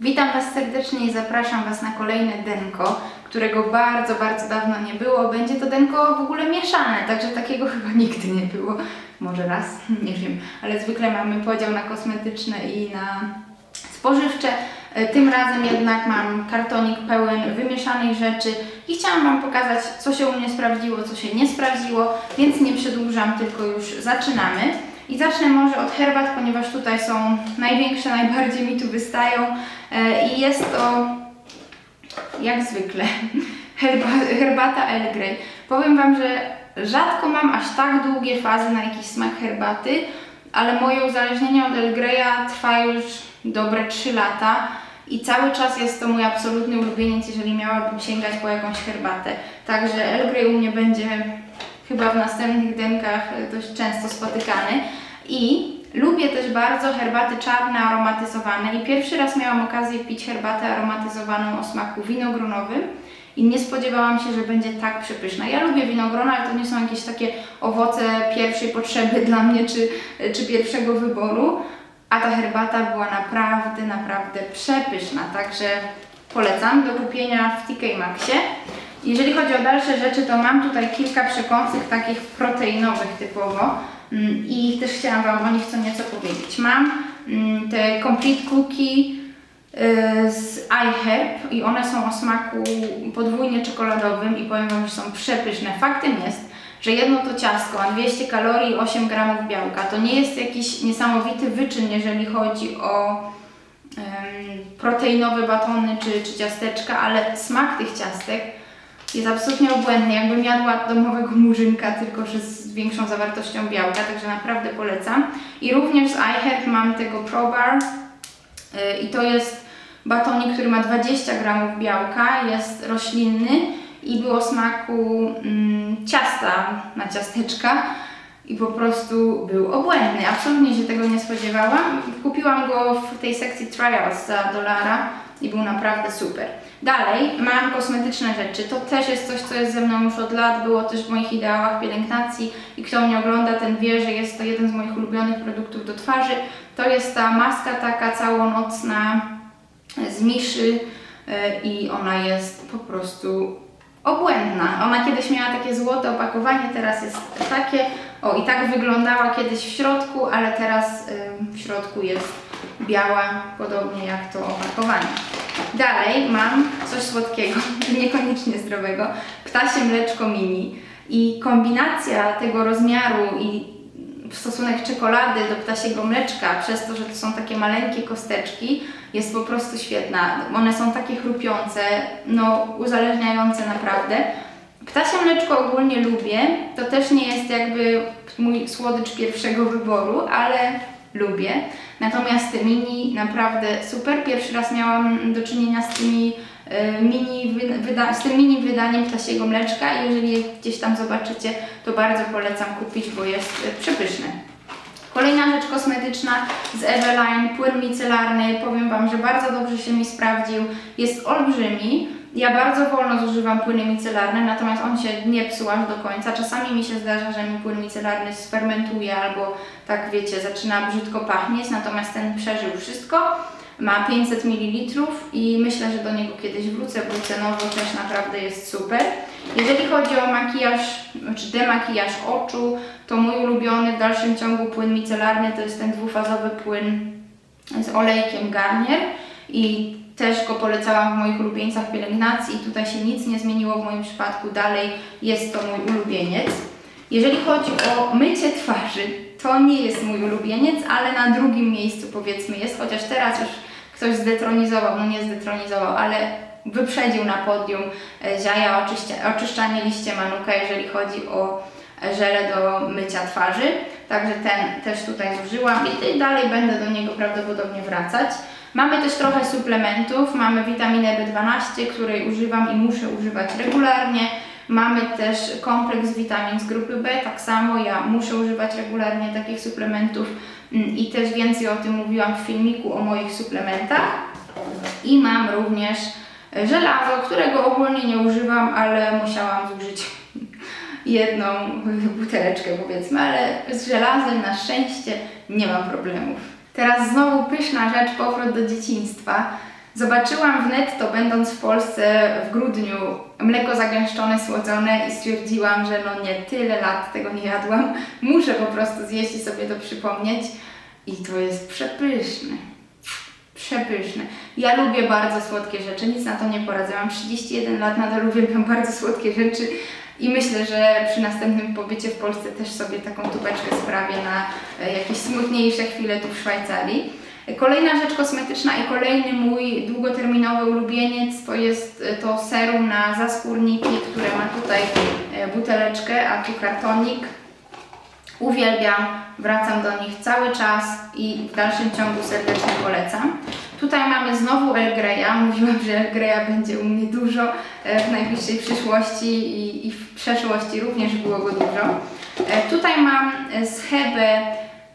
Witam Was serdecznie i zapraszam Was na kolejne denko, którego bardzo, bardzo dawno nie było. Będzie to denko w ogóle mieszane, także takiego chyba nigdy nie było. Może raz, nie wiem, ale zwykle mamy podział na kosmetyczne i na spożywcze. E, Tym razem jednak mam kartonik pełen wymieszanych rzeczy i chciałam Wam pokazać, co się u mnie sprawdziło, co się nie sprawdziło, więc nie przedłużam, tylko już zaczynamy. I zacznę może od herbat, ponieważ tutaj są największe, najbardziej mi tu wystają E, i jest to jak zwykle herba, herbata Earl Grey. Powiem Wam, że rzadko mam aż tak długie fazy na jakiś smak herbaty, ale moje uzależnienie od Earl Greya trwa już dobre 3 lata i cały czas jest to mój absolutny ulubieniec, jeżeli miałabym sięgać po jakąś herbatę. Także Earl Grey u mnie będzie chyba w następnych denkach dość często spotykany. I lubię też bardzo herbaty czarne aromatyzowane i pierwszy raz miałam okazję pić herbatę aromatyzowaną o smaku winogronowym i nie spodziewałam się, że będzie tak przepyszna. Ja lubię winogrona, ale to nie są jakieś takie owoce pierwszej potrzeby dla mnie czy, czy pierwszego wyboru, a ta herbata była naprawdę, naprawdę przepyszna, także polecam do kupienia w TK Maxie. Jeżeli chodzi o dalsze rzeczy, to mam tutaj kilka przekąsek takich proteinowych typowo mm, i też chciałam Wam o nich co nieco powiedzieć. Mam mm, te Complete Cookie y, z iHerb i one są o smaku podwójnie czekoladowym i powiem Wam, że są przepyszne. Faktem jest, że jedno to ciastko ma 200 kalorii i 8 gramów białka. To nie jest jakiś niesamowity wyczyn, jeżeli chodzi o em, proteinowe batony czy, czy ciasteczka, ale smak tych ciastek jest absolutnie obłędny. Jakbym jadła domowego murzynka, tylko że z większą zawartością białka, także naprawdę polecam. I również z iHerb mam tego ProBar y, i to jest batonik, który ma 20 gramów białka, jest roślinny i był o smaku mm, ciasta na ciasteczka i po prostu był obłędny. Absolutnie się tego nie spodziewałam. Kupiłam go w tej sekcji trials za dolara i był naprawdę super. Dalej mam kosmetyczne rzeczy. To też jest coś, co jest ze mną już od lat. Było też w moich ideałach pielęgnacji i kto mnie ogląda, ten wie, że jest to jeden z moich ulubionych produktów do twarzy. To jest ta maska taka całonocna z Miszy e, i ona jest po prostu obłędna. Ona kiedyś miała takie złote opakowanie, teraz jest takie. O, i tak wyglądała kiedyś w środku, ale teraz ym, w środku jest biała, podobnie jak to opakowanie. Dalej mam coś słodkiego, niekoniecznie zdrowego, ptasie mleczko mini. I kombinacja tego rozmiaru i stosunek czekolady do ptasiego mleczka, przez to, że to są takie maleńkie kosteczki, jest po prostu świetna. One są takie chrupiące, no uzależniające naprawdę. Ptasie mleczko ogólnie lubię, to też nie jest jakby mój słodycz pierwszego wyboru, ale lubię. Natomiast te mini naprawdę super. Pierwszy raz miałam do czynienia z tymi e, mini wy- wyda- z tym mini wydaniem ptasiego mleczka i jeżeli je gdzieś tam zobaczycie, to bardzo polecam kupić, bo jest e, przepyszne. Kolejna rzecz kosmetyczna z Eveline, płyn micelarny. Powiem Wam, że bardzo dobrze się mi sprawdził. Jest olbrzymi. Ja bardzo wolno zużywam płyny micelarne, natomiast on się nie psuł aż do końca. Czasami mi się zdarza, że mi płyn micelarny sfermentuje albo tak wiecie, zaczyna brzydko pachnieć, natomiast ten przeżył wszystko. Ma 500 ml i myślę, że do niego kiedyś wrócę, bo cenowo też naprawdę jest super. Jeżeli chodzi o makijaż, czy demakijaż oczu, to mój ulubiony w dalszym ciągu płyn micelarny to jest ten dwufazowy płyn z olejkiem Garnier i też go polecałam w moich ulubieńcach pielęgnacji i tutaj się nic nie zmieniło w moim przypadku, dalej jest to mój ulubieniec. Jeżeli chodzi o mycie twarzy, to nie jest mój ulubieniec, ale na drugim miejscu powiedzmy jest, chociaż teraz już ktoś zdetronizował, no nie zdetronizował, ale wyprzedził na podium e, ziaja oczyszczanie liście manuka, jeżeli chodzi o e, żele do mycia twarzy. Także ten też tutaj zużyłam i dalej będę do niego prawdopodobnie wracać. Mamy też trochę suplementów, mamy witaminę B12, której używam i muszę używać regularnie. Mamy też kompleks witamin z grupy B, tak samo ja muszę używać regularnie takich suplementów Mm, i też więcej o tym mówiłam w filmiku o moich suplementach. I mam również żelazo, którego ogólnie nie używam, ale musiałam zużyć jedną buteleczkę powiedzmy, ale z żelazem na szczęście nie mam problemów. Teraz znowu pyszna rzecz, powrót do dzieciństwa. Zobaczyłam w netto, będąc w Polsce w grudniu, mleko zagęszczone, słodzone i stwierdziłam, że no nie, tyle lat tego nie jadłam. Muszę po prostu zjeść i sobie to przypomnieć. I to jest przepyszne. Przepyszne. Ja lubię bardzo słodkie rzeczy, nic na to nie poradzę. Mam 31 lat, nadal uwielbiam bardzo słodkie rzeczy i myślę, że przy następnym pobycie w Polsce też sobie taką tubeczkę sprawię na e, jakieś smutniejsze chwile tu w Szwajcarii. Kolejna rzecz kosmetyczna i kolejny mój długoterminowy ulubieniec to jest e, to serum na zaskórniki, które ma tutaj e, buteleczkę, a tu kartonik. Uwielbiam, wracam do nich cały czas i w dalszym ciągu serdecznie polecam. Tutaj mamy znowu El Greya. Mówiłam, że El Greya będzie u mnie dużo e, w najbliższej przyszłości i, w przeszłości również było go dużo. E, Tutaj mam e, z Hebe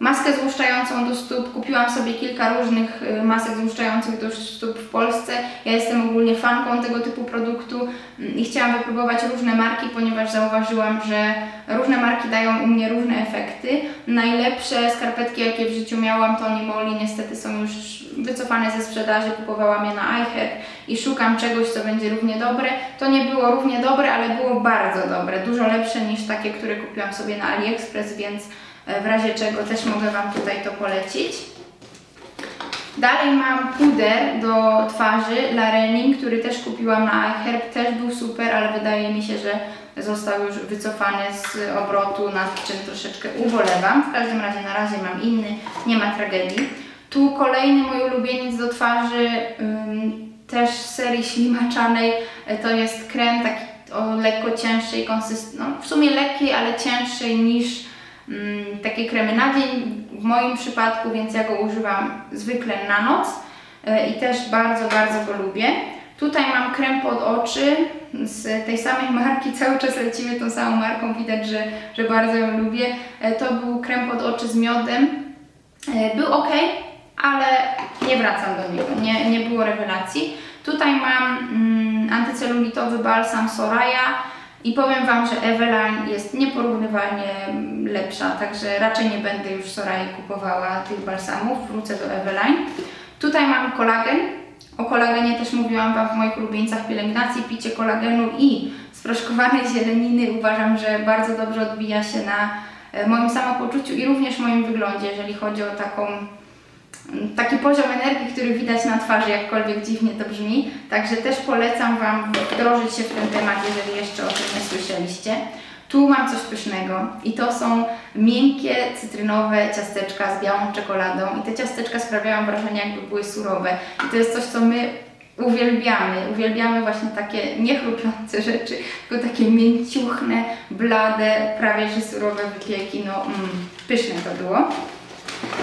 maskę złuszczającą do stóp. Kupiłam sobie kilka różnych e, masek złuszczających do stóp w Polsce. Ja jestem ogólnie fanką tego typu produktu mm, i chciałam wypróbować różne marki, ponieważ zauważyłam, że różne marki dają u mnie różne efekty. Najlepsze skarpetki, jakie w życiu miałam, to Moli, niestety są już wycofane ze sprzedaży. Kupowałam je na iHead i szukam czegoś, co będzie równie dobre. To nie było równie dobre, ale było bardzo dobre, dużo lepsze niż takie, które kupiłam sobie na AliExpress, więc w razie czego też mogę Wam tutaj to polecić. Dalej mam puder do twarzy Larenin, który też kupiłam na iHerb, też był super, ale wydaje mi się, że został już wycofany z obrotu, nad czym troszeczkę ubolewam. W każdym razie na razie mam inny, nie ma tragedii. Tu kolejny mój ulubieniec do twarzy, też z serii ślimaczanej, e, to jest krem taki o lekko cięższej konsystencji, no w sumie lekkiej, ale cięższej niż takie kremy na dzień w moim przypadku, więc ja go używam zwykle na noc e, i też bardzo, bardzo go lubię. Tutaj mam krem pod oczy z tej samej marki, cały czas lecimy tą samą marką, widać, że, że bardzo ją lubię. E, To był krem pod oczy z miodem. E, Był ok, ale nie wracam do niego, nie, nie było rewelacji. Tutaj mam mm, antycelulitowy balsam Soraya i powiem Wam, że Eveline jest nieporównywalnie lepsza, także raczej nie będę już Sorai kupowała tych balsamów, wrócę do Eveline. Tutaj mam kolagen. O kolagenie też mówiłam Wam w moich ulubieńcach pielęgnacji. Picie kolagenu i sproszkowanej zieleniny uważam, że bardzo dobrze odbija się na e, moim samopoczuciu i również moim wyglądzie, jeżeli chodzi o taką taki poziom energii, który widać na twarzy, jakkolwiek dziwnie to brzmi. Także też polecam Wam wdrożyć się w ten temat, jeżeli jeszcze o tym nie słyszeliście. Tu mam coś pysznego i to są miękkie, cytrynowe ciasteczka z białą czekoladą i te ciasteczka sprawiają wrażenie, jakby były surowe. I to jest coś, co my uwielbiamy. Uwielbiamy właśnie takie niechrupiące rzeczy, tylko takie mięciuchne, blade, prawie że surowe wypieki. No, mm, pyszne to było.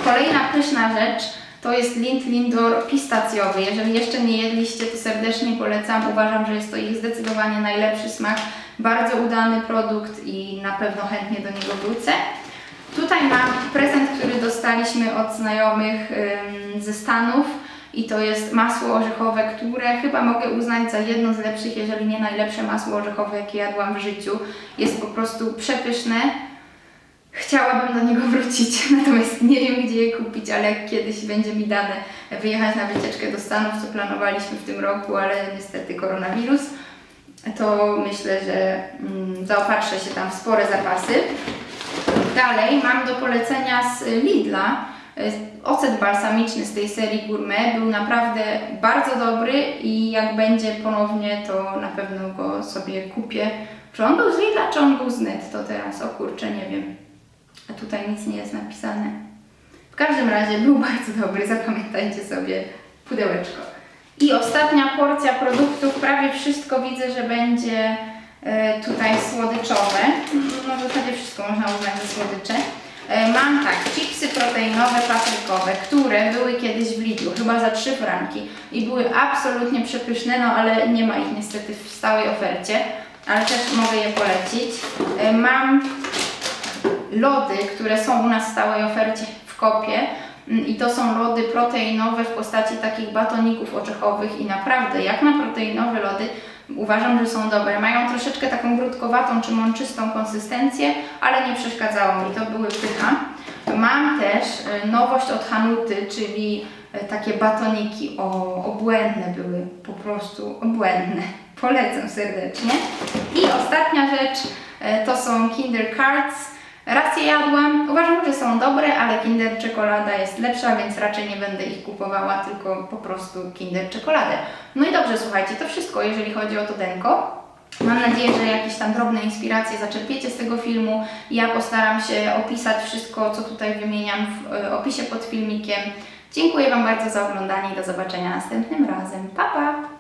Kolejna pyszna rzecz to jest Lind Lindor pistacjowy. Jeżeli jeszcze nie jedliście, to serdecznie polecam. Uważam, że jest to ich zdecydowanie najlepszy smak. Bardzo udany produkt i na pewno chętnie do niego wrócę. Tutaj mam prezent, który dostaliśmy od znajomych ze Stanów i to jest masło orzechowe, które chyba mogę uznać za jedno z lepszych, jeżeli nie najlepsze masło orzechowe, jakie jadłam w życiu. Jest po prostu przepyszne. Chciałabym do niego wrócić, natomiast nie wiem gdzie je kupić, ale jak kiedyś będzie mi dane wyjechać na wycieczkę do Stanów, co planowaliśmy w tym roku, ale niestety koronawirus, to myślę, że mm, zaopatrzę się tam w spore zapasy. Dalej mam do polecenia z Lidla y, ocet balsamiczny z tej serii Gourmet. Był naprawdę bardzo dobry i jak będzie ponownie, to na pewno go sobie kupię. Czy on był z Lidla, czy on był z Netto teraz? O kurczę, nie wiem. A tutaj nic nie jest napisane. W każdym razie był bardzo dobry, zapamiętajcie sobie pudełeczko. I ostatnia porcja produktów, prawie wszystko widzę, że będzie e, tutaj słodyczowe. No w zasadzie wszystko można uznać za słodycze. E, mam tak, chipsy proteinowe, paprykowe, które były kiedyś w Lidlu, chyba za 3 franki i były absolutnie przepyszne, no ale nie ma ich niestety w stałej ofercie, ale też mogę je polecić. E, Mam lody, które są u nas w stałej ofercie w kopie. Mm, I to są lody proteinowe w postaci takich batoników orzechowych i naprawdę jak na proteinowe lody uważam, że są dobre. Mają troszeczkę taką grudkowatą czy mączystą konsystencję, ale nie przeszkadzało mi, to były pycha. Mam też e, nowość od Hanuty, czyli e, takie batoniki o, obłędne były, po prostu obłędne. Polecam serdecznie. I ostatnia rzecz e, to są Kinder Cards. Raz je jadłam, uważam, że są dobre, ale Kinder czekolada jest lepsza, więc raczej nie będę ich kupowała, tylko po prostu Kinder czekoladę. No i dobrze, słuchajcie, to wszystko, jeżeli chodzi o to denko. Mam nadzieję, że jakieś tam drobne inspiracje zaczerpiecie z tego filmu. Ja postaram się opisać wszystko, co tutaj wymieniam w e, opisie pod filmikiem. Dziękuję Wam bardzo za oglądanie i do zobaczenia następnym razem. Pa, pa!